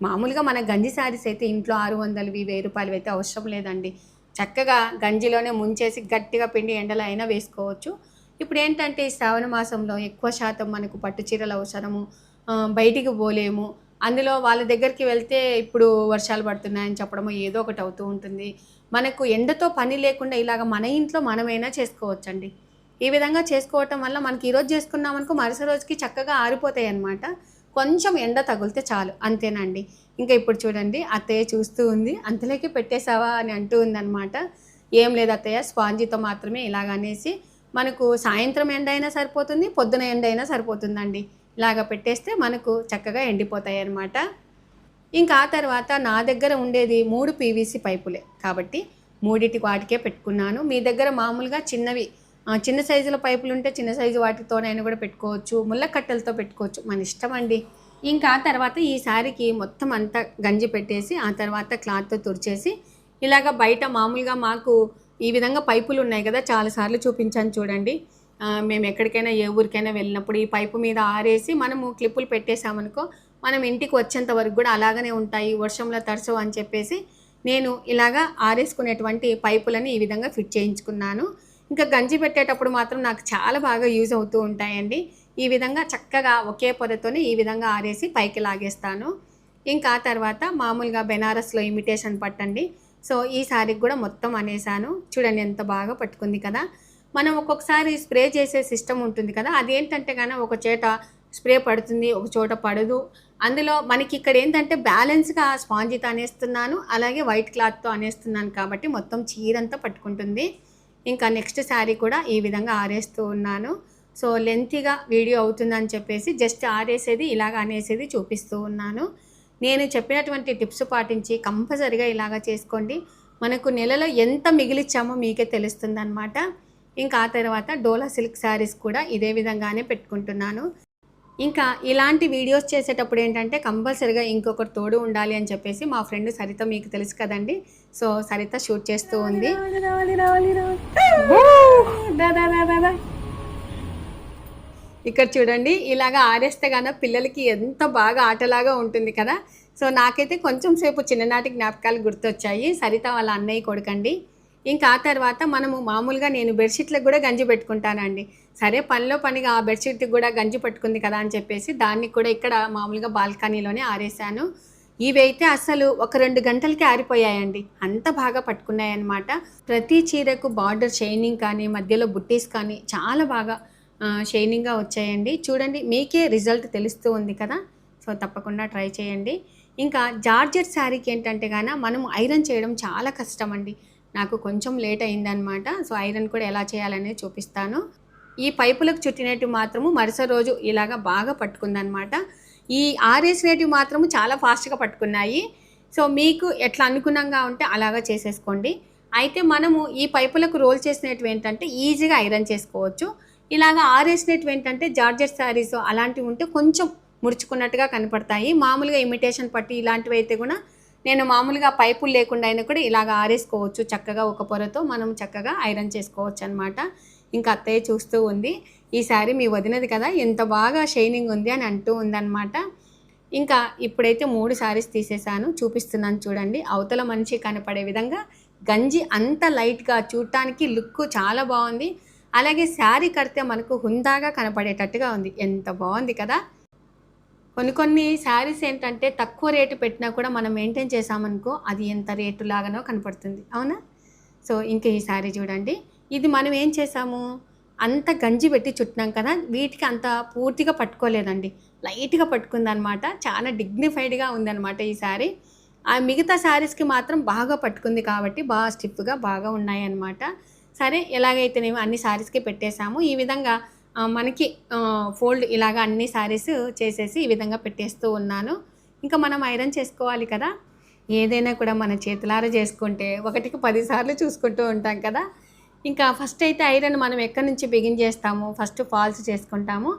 మామూలుగా మన గంజి శారీస్ అయితే ఇంట్లో ఆరు వందలవి వెయ్యి రూపాయలు అయితే అవసరం లేదండి. చక్కగా గంజిలోనే ముంచేసి గట్టిగా పిండి ఎండలో అయినా వేసుకోవచ్చు. ఇప్పుడు ఏంటంటే ఈ శ్రావణ మాసంలో ఎక్కువ శాతం మనకు పట్టు చీరలు అవసరము బయటికి పోలేము. అందులో వాళ్ళ దగ్గరికి వెళ్తే ఇప్పుడు వర్షాలు పడుతున్నాయని చెప్పడము ఏదో ఒకటి అవుతూ ఉంటుంది. మనకు ఎండతో పని లేకుండా ఇలాగ మన ఇంట్లో మనమైనా చేసుకోవచ్చండి. ఈ విధంగా చేసుకోవటం వల్ల మనకి ఈరోజు చేసుకున్నామనుకో మరుసటి రోజుకి చక్కగా ఆరిపోతాయి అన్నమాట కొంచెం ఎండ తగిలితే చాలు అంతేనండి. ఇంకా ఇప్పుడు చూడండి అత్తయ్య చూస్తూ ఉంది అంతలోకి పెట్టేశావా? అని అంటూ ఉందన్నమాట. ఏం లేదు అత్తయ్య స్పాంజితో మాత్రమే ఇలాగనేసి మనకు సాయంత్రం ఎండ అయినా సరిపోతుంది పొద్దున ఎండ అయినా సరిపోతుందండి. ఇలాగ పెట్టేస్తే మనకు చక్కగా ఎండిపోతాయి అన్నమాట ఇంకా ఆ తర్వాత నా దగ్గర ఉండేది మూడు పీవీసీ పైపులే కాబట్టి మూడిటి వాటికే పెట్టుకున్నాను. మీ దగ్గర మామూలుగా చిన్నవి చిన్న సైజులో పైపులు ఉంటే చిన్న సైజు వాటితోనైనా కూడా పెట్టుకోవచ్చు. ముళ్ళ కట్టెలతో పెట్టుకోవచ్చు. మన ఇష్టం అండి. ఇంకా తర్వాత ఈ శారీకి మొత్తం అంతా గంజి పెట్టేసి ఆ తర్వాత క్లాత్తో తుడిచేసి ఇలాగ బయట మామూలుగా మాకు ఈ విధంగా పైపులు ఉన్నాయి కదా చాలాసార్లు చూపించాను చూడండి. మేము ఎక్కడికైనా ఏ ఊరికైనా వెళ్ళినప్పుడు ఈ పైపు మీద ఆరేసి మనము క్లిప్పులు పెట్టేసామనుకో మనం ఇంటికి వచ్చేంత వరకు కూడా అలాగనే ఉంటాయి. వర్షంలో తడసవు అని చెప్పేసి నేను ఇలాగా ఆరేసుకునేటువంటి పైపులని ఈ విధంగా ఫిట్ చేయించుకున్నాను. ఇంకా గంజి పెట్టేటప్పుడు మాత్రం నాకు చాలా బాగా యూజ్ అవుతూ ఉంటాయండి. ఈ విధంగా చక్కగా ఒకే పొరతోనే ఈ విధంగా ఆరేసి పైకి లాగేస్తాను. ఇంకా తర్వాత మామూలుగా బెనారస్లో ఇమిటేషన్ పట్టండి. సో ఈ కూడా మొత్తం అనేసాను. చూడండి ఎంత బాగా పట్టుకుంది కదా. మనం ఒక్కొక్కసారి స్ప్రే చేసే సిస్టమ్ ఉంటుంది కదా. అదేంటంటే కానీ ఒక చేట స్ప్రే పడుతుంది ఒక చోట పడదు. అందులో మనకి ఇక్కడ ఏంటంటే బ్యాలెన్స్గా స్పాంజితో అనేస్తున్నాను అలాగే వైట్ క్లాత్తో అనేస్తున్నాను కాబట్టి మొత్తం చీరంతా పట్టుకుంటుంది. ఇంకా నెక్స్ట్ శారీ కూడా ఈ విధంగా ఆరేస్తూ ఉన్నాను. సో లెంతీగా వీడియో అవుతుందని చెప్పేసి జస్ట్ ఆరేసేది ఇలాగ అనేసేది చూపిస్తూ ఉన్నాను. నేను చెప్పినటువంటి టిప్స్ పాటించి కంపల్సరిగా ఇలాగ చేసుకోండి. మనకు నెలలో ఎంత మిగిలిచ్చామో మీకే తెలుస్తుందన్నమాట. ఇంకా ఆ తర్వాత డోలా సిల్క్ శారీస్ కూడా ఇదే విధంగానే పెట్టుకుంటున్నాను. ఇంకా ఇలాంటి వీడియోస్ చేసేటప్పుడు ఏంటంటే కంపల్సరిగా ఇంకొకరు తోడు ఉండాలి అని చెప్పేసి మా ఫ్రెండ్ సరిత మీకు తెలుసు కదండి. సో సరిత షూట్ చేస్తూ ఉంది. ఇక్కడ చూడండి ఇలాగా ఆరేస్తే గాన పిల్లలకి ఎంత బాగా ఆటలాగా ఉంటుంది కదా. సో నాకైతే కొంచెం సేపు చిన్ననాటి జ్ఞాపకాలు గుర్తొచ్చాయి. సరిత వాళ్ళ అన్నయ్య కొడుకండి. ఇంకా ఆ తర్వాత మనము మామూలుగా నేను బెడ్షీట్లకు కూడా గంజి పెట్టుకుంటానండి. సరే పనిలో పనిగా ఆ బెడ్షీట్కి కూడా గంజి పట్టుకుంది కదా అని చెప్పేసి దాన్ని కూడా ఇక్కడ మామూలుగా బాల్కనీలోనే ఆరేసాను. ఇవైతే అసలు ఒక రెండు గంటలకి ఆరిపోయాయండి. అంత బాగా పట్టుకున్నాయన్నమాట. ప్రతి చీరకు బార్డర్ షైనింగ్ కానీ మధ్యలో బుట్టీస్ కానీ చాలా బాగా షైనింగ్గా వచ్చాయండి. చూడండి మీకే రిజల్ట్ తెలుస్తూ ఉంది కదా? సో తప్పకుండా ట్రై చేయండి. ఇంకా జార్జెట్ శారీకి ఏంటంటే గాన మనం ఐరన్ చేయడం చాలా కష్టం అండి నాకు కొంచెం లేట్ అయిందనమాట సో ఐరన్ కూడా ఎలా చేయాలనేది చూపిస్తాను. ఈ పైపులకు చుట్టినట్టు మాత్రము మరుసటి రోజు ఇలాగా బాగా పట్టుకుందనమాట ఈ ఆరేసినటివి మాత్రము చాలా ఫాస్ట్గా పట్టుకున్నాయి. సో మీకు ఎట్లా అనుగుణంగా ఉంటే అలాగా చేసేసుకోండి. అయితే మనము ఈ పైపులకు రోల్ చేసినట్టు ఏంటంటే ఈజీగా ఐరన్ చేసుకోవచ్చు. ఇలాగా ఆరేసినట్టు ఏంటంటే జార్జెట్ శారీస్ అలాంటివి ఉంటే కొంచెం ముడుచుకున్నట్టుగా కనపడతాయి. మామూలుగా ఇమిటేషన్ పట్టి ఇలాంటివి అయితే కూడా నేను మామూలుగా పైపులు లేకుండా అయినా కూడా ఇలాగ ఆరేసుకోవచ్చు. చక్కగా ఒక పొరతో మనం చక్కగా ఐరన్ చేసుకోవచ్చు అనమాట ఇంకా అత్తయ్య చూస్తూ ఉంది ఈ మీ వదినది కదా ఎంత బాగా షైనింగ్ ఉంది అని అంటూ ఉందన్నమాట. ఇంకా ఇప్పుడైతే మూడు శారీస్ తీసేసాను చూపిస్తున్నాను చూడండి. అవతల మనిషి కనపడే విధంగా గంజి అంత లైట్గా చూడటానికి లుక్ చాలా బాగుంది. అలాగే శారీ కడితే మనకు హుందాగా కనపడేటట్టుగా ఉంది. ఎంత బాగుంది కదా! కొన్ని కొన్ని శారీస్ ఏంటంటే తక్కువ రేటు పెట్టినా కూడా మనం మెయింటైన్ చేసామనుకో అది ఎంత రేటు లాగానో కనపడుతుంది. అవునా? సో ఇంకా ఈ శారీ చూడండి. ఇది మనం ఏం చేసాము అంత గంజి పెట్టి చుట్టినాం కదా వీటికి అంత పూర్తిగా పట్టుకోలేదండి. లైట్గా పట్టుకుందనమాట. చాలా డిగ్నిఫైడ్గా ఉందన్నమాట ఈ శారీ. ఆ మిగతా శారీస్కి మాత్రం బాగా పట్టుకుంది కాబట్టి బాగా స్టిఫ్గా బాగా ఉన్నాయన్నమాట. సరే ఎలాగైతేనేమో అన్ని శారీస్కి పెట్టేశాము. ఈ విధంగా మనకి ఫోల్డ్ ఇలాగ అన్ని శారీస్ చేసేసి ఈ విధంగా పెట్టేస్తూ ఉన్నాను. ఇంకా మనం ఐరన్ చేసుకోవాలి కదా. ఏదైనా కూడా మన చేతులారా చేసుకుంటే ఒకటికి పదిసార్లు చూసుకుంటూ ఉంటాం కదా. ఇంకా ఫస్ట్ అయితే ఐరన్ మనం ఎక్కడి నుంచి బిగిన్ చేస్తాము? ఫస్ట్ ఫాల్స్ చేసుకుంటాము.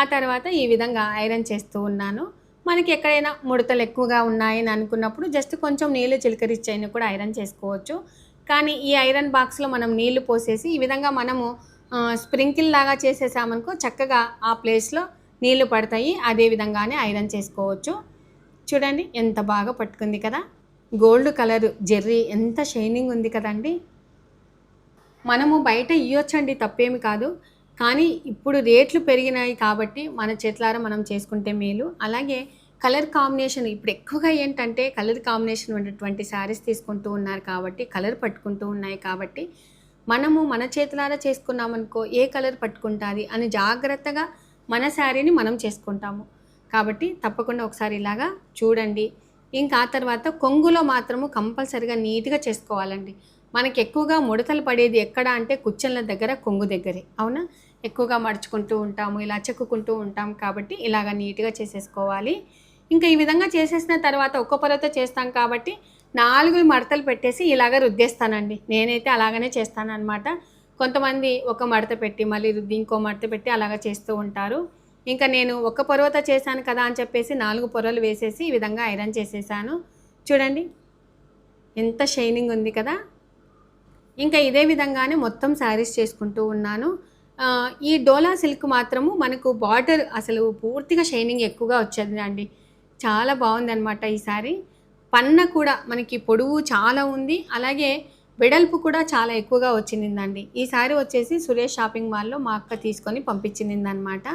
ఆ తర్వాత ఈ విధంగా ఐరన్ చేస్తూ ఉన్నాను. మనకి ఎక్కడైనా ముడతలు ఎక్కువగా ఉన్నాయని అనుకున్నప్పుడు జస్ట్ కొంచెం నీళ్ళు చిలకరిచ్చైనా కూడా ఐరన్ చేసుకోవచ్చు. కానీ ఈ ఐరన్ బాక్స్లో మనం నీళ్ళు పోసేసి ఈ విధంగా మనము స్ప్రింకిల్ లాగా చేసేసామనుకో చక్కగా ఆ ప్లేస్లో నీళ్ళు పడతాయి. అదే విధంగానే ఐరన్ చేసుకోవచ్చు. చూడండి ఎంత బాగా పట్టుకుంది కదా. గోల్డ్ కలర్ జెర్రీ ఎంత షైనింగ్ ఉంది కదండి. మనము బయట ఇవ్వచ్చండి తప్పేమి కాదు. కానీ ఇప్పుడు రేట్లు పెరిగినాయి కాబట్టి మన చేతులారా మనం చేసుకుంటే మేలు. అలాగే కలర్ కాంబినేషన్ ఇప్పుడు ఎక్కువగా ఏంటంటే కలర్ కాంబినేషన్ ఉన్నటువంటి శారీస్ తీసుకుంటూ ఉన్నారు కాబట్టి కలర్ పట్టుకుంటూ ఉన్నాయి కాబట్టి మనము మన చేతులారా చేసుకున్నామనుకో ఏ కలర్ పట్టుకుంటుంది అని జాగ్రత్తగా మన శారీని మనం చేసుకుంటాము. కాబట్టి తప్పకుండా ఒకసారి ఇలాగా చూడండి. ఇంకా ఆ తర్వాత కొంగులో మాత్రము కంపల్సరిగా నీట్గా చేసుకోవాలండి. మనకి ఎక్కువగా ముడతలు పడేది ఎక్కడ అంటే కుచ్చన్ల దగ్గర కొంగు దగ్గరే. అవునా? ఎక్కువగా మడుచుకుంటూ ఉంటాము ఇలా చెక్కుకుంటూ ఉంటాం కాబట్టి ఇలాగ నీట్గా చేసేసుకోవాలి. ఇంకా ఈ విధంగా చేసేసిన తర్వాత ఒక్క పొరతో చేస్తాం కాబట్టి నాలుగు మడతలు పెట్టేసి ఇలాగ రుద్దేస్తానండి. నేనైతే అలాగనే చేస్తానన్నమాట. కొంతమంది ఒక మడత పెట్టి మళ్ళీ రుద్ది ఇంకో మడత పెట్టి అలాగ చేస్తూ ఉంటారు. ఇంకా నేను ఒక పొరవతో చేశాను కదా అని చెప్పేసి నాలుగు పొరలు వేసేసి ఈ విధంగా ఐరన్ చేసేసాను. చూడండి ఎంత షైనింగ్ ఉంది కదా. ఇంకా ఇదే విధంగానే మొత్తం శారీస్ చేసుకుంటూ ఉన్నాను. ఈ డోలా సిల్క్ మాత్రము మనకు బార్డర్ అసలు పూర్తిగా షైనింగ్ ఎక్కువగా వచ్చేది అండి చాలా బాగుందన్నమాట ఈ శారీ. పన్న కూడా మనకి పొడవు చాలా ఉంది. అలాగే వెడల్పు కూడా చాలా ఎక్కువగా వచ్చిందండి. ఈ వచ్చేసి సురేష్ షాపింగ్ మాల్లో మా అక్క తీసుకొని పంపించిందనమాట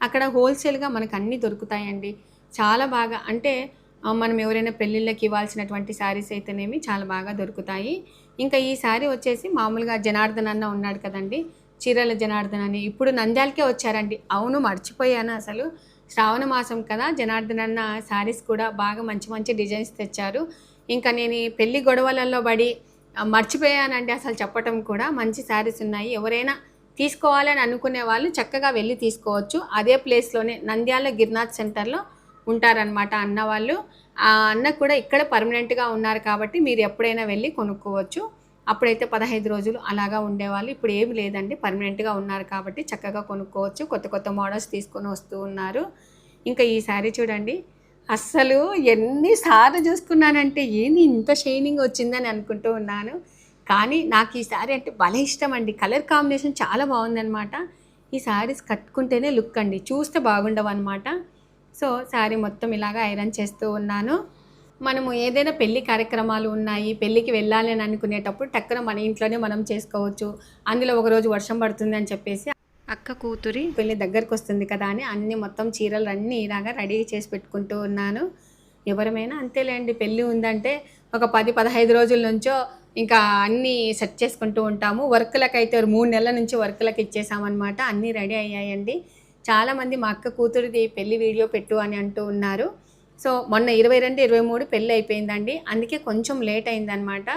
అక్కడ హోల్సేల్గా మనకు అన్నీ దొరుకుతాయండి. చాలా బాగా అంటే మనం ఎవరైనా పెళ్ళిళ్ళకి ఇవ్వాల్సినటువంటి శారీస్ అయితేనేమి చాలా బాగా దొరుకుతాయి. ఇంకా ఈ శారీ వచ్చేసి మామూలుగా జనార్దన్ అన్న ఉన్నాడు కదండి. చీరల జనార్దన్ అని. ఇప్పుడు నంద్యాలకే వచ్చారండి. అవును మర్చిపోయాను అసలు. శ్రావణ మాసం కదా జనార్దన్ అన్న శారీస్ కూడా బాగా మంచి మంచి డిజైన్స్ తెచ్చారు. ఇంకా నేను పెళ్ళి గొడవలలో పడి మర్చిపోయానంటే మర్చిపోయానండి అసలు చెప్పటం కూడా. మంచి శారీస్ ఉన్నాయి. ఎవరైనా తీసుకోవాలని అనుకునే వాళ్ళు చక్కగా వెళ్ళి తీసుకోవచ్చు. అదే ప్లేస్లోనే నంద్యాల గిర్నాథ్ సెంటర్లో ఉంటారనమాట అన్న వాళ్ళు. ఆ అన్న కూడా ఇక్కడ పర్మనెంట్గా ఉన్నారు కాబట్టి మీరు ఎప్పుడైనా వెళ్ళి కొనుక్కోవచ్చు. అప్పుడైతే పదహైదు రోజులు అలాగా ఉండేవాళ్ళు. ఇప్పుడు ఏమి లేదండి. పర్మనెంట్గా ఉన్నారు కాబట్టి చక్కగా కొనుక్కోవచ్చు. కొత్త కొత్త మోడల్స్ తీసుకొని వస్తూ ఉన్నారు. ఇంకా ఈ శారీ చూడండి. అస్సలు ఎన్నిసార్లు చూసుకున్నానంటే ఏంది ఇంత షైనింగ్ వచ్చిందని అనుకుంటూ ఉన్నాను. కానీ నాకు ఈ శారీ అంటే భలే ఇష్టం అండి. కలర్ కాంబినేషన్ చాలా బాగుందనమాట ఈ శారీస్ కట్టుకుంటేనే లుక్ అండి. చూస్తే బాగుండవు అనమాట సో శారీ మొత్తం ఇలాగా ఐరన్ చేస్తూ ఉన్నాను. మనము ఏదైనా పెళ్ళి కార్యక్రమాలు ఉన్నాయి పెళ్ళికి వెళ్ళాలి అని అనుకునేటప్పుడు టక్కున మన ఇంట్లోనే మనం చేసుకోవచ్చు. అందులో ఒకరోజు వర్షం పడుతుంది అని చెప్పేసి అక్క కూతురి పెళ్ళి దగ్గరకు వస్తుంది కదా అని అన్ని మొత్తం చీరలు అన్నీ ఇలాగా రెడీ చేసి పెట్టుకుంటూ ఉన్నాను. ఎవరమైనా అంతేలేండి పెళ్ళి ఉందంటే ఒక పది పదహైదు రోజుల నుంచో ఇంకా అన్నీ సెట్ చేసుకుంటూ ఉంటాము. వర్కులకైతే ఒక మూడు నెలల నుంచి వర్కులకు ఇచ్చేసామన్నమాట. అన్నీ రెడీ అయ్యాయండి. చాలామంది మా అక్క కూతురిది పెళ్ళి వీడియో పెట్టు అని అంటూ ఉన్నారు. సో మొన్న ఇరవై రెండు ఇరవై మూడు పెళ్ళి అయిపోయిందండి. అందుకే కొంచెం లేట్ అయిందనమాట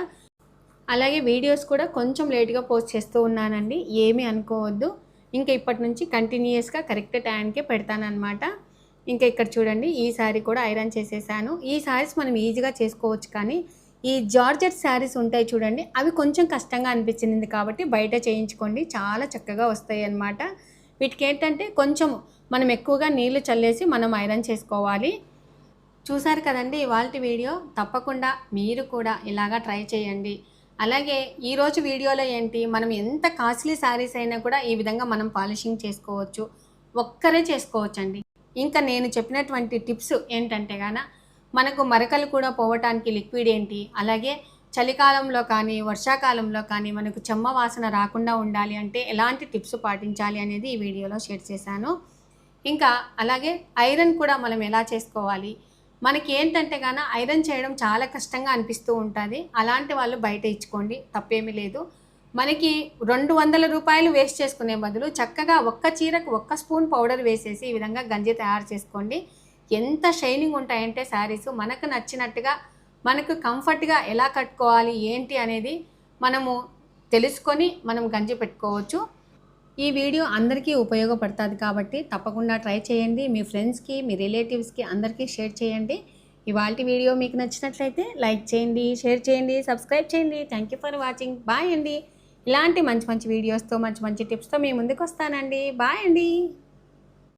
అలాగే వీడియోస్ కూడా కొంచెం లేట్గా పోస్ట్ చేస్తూ ఉన్నానండి. ఏమీ అనుకోవద్దు. ఇంకా ఇప్పటి నుంచి కంటిన్యూస్గా కరెక్ట్ టైంకే పెడతానమాట ఇంకా ఇక్కడ చూడండి ఈ శారీ కూడా ఐరన్ చేసేసాను. ఈ శారీస్ మనం ఈజీగా చేసుకోవచ్చు కానీ ఈ జార్జెట్ శారీస్ ఉంటాయి చూడండి అవి కొంచెం కష్టంగా అనిపించింది కాబట్టి బయట చేయించుకోండి. చాలా చక్కగా వస్తాయి అన్నమాట. వీటికి ఏంటంటే కొంచెం మనం ఎక్కువగా నీళ్ళు చల్లేసి మనం ఐరన్ చేసుకోవాలి. చూసారు కదండి ఇవాళ వీడియో? తప్పకుండా మీరు కూడా ఇలాగా ట్రై చేయండి. అలాగే ఈరోజు వీడియోలో ఏంటి? మనం ఎంత కాస్ట్లీ శారీస్ అయినా కూడా ఈ విధంగా మనం పాలిషింగ్ చేసుకోవచ్చు. ఒక్కరే చేసుకోవచ్చండి. ఇంకా నేను చెప్పినటువంటి టిప్స్ ఏంటంటే గాన మనకు మరకలు కూడా పోవటానికి లిక్విడ్ ఏంటి? అలాగే చలికాలంలో కానీ వర్షాకాలంలో కానీ మనకు చెమ్మ వాసన రాకుండా ఉండాలి అంటే ఎలాంటి టిప్స్ పాటించాలి అనేది ఈ వీడియోలో షేర్ చేశాను. ఇంకా అలాగే ఐరన్ కూడా మనం ఎలా చేసుకోవాలి? మనకి ఏంటంటే గాన ఐరన్ చేయడం చాలా కష్టంగా అనిపిస్తూ ఉంటుంది. అలాంటి వాళ్ళు బయట ఇచ్చుకోండి తప్పేమీ లేదు. మనకి రెండు వందల రూపాయలు వేస్ట్ చేసుకునే బదులు చక్కగా ఒక్క చీరకు ఒక్క స్పూన్ పౌడర్ వేసేసి ఈ విధంగా గంజి తయారు చేసుకోండి. ఎంత షైనింగ్ ఉంటాయంటే శారీస్ మనకు నచ్చినట్టుగా మనకు కంఫర్ట్గా ఎలా కట్టుకోవాలి ఏంటి అనేది మనము తెలుసుకొని మనం గంజి పెట్టుకోవచ్చు. ఈ వీడియో అందరికీ ఉపయోగపడుతుంది కాబట్టి తప్పకుండా ట్రై చేయండి. మీ ఫ్రెండ్స్కి మీ రిలేటివ్స్కి అందరికీ షేర్ చేయండి. ఇవాళ వీడియో మీకు నచ్చినట్లయితే లైక్ చేయండి షేర్ చేయండి సబ్స్క్రైబ్ చేయండి. Thank you for watching. Bye అండి. ఇలాంటి మంచి మంచి వీడియోస్తో మంచి మంచి టిప్స్తో మీ ముందుకు వస్తానండి. బాయ్ అండి.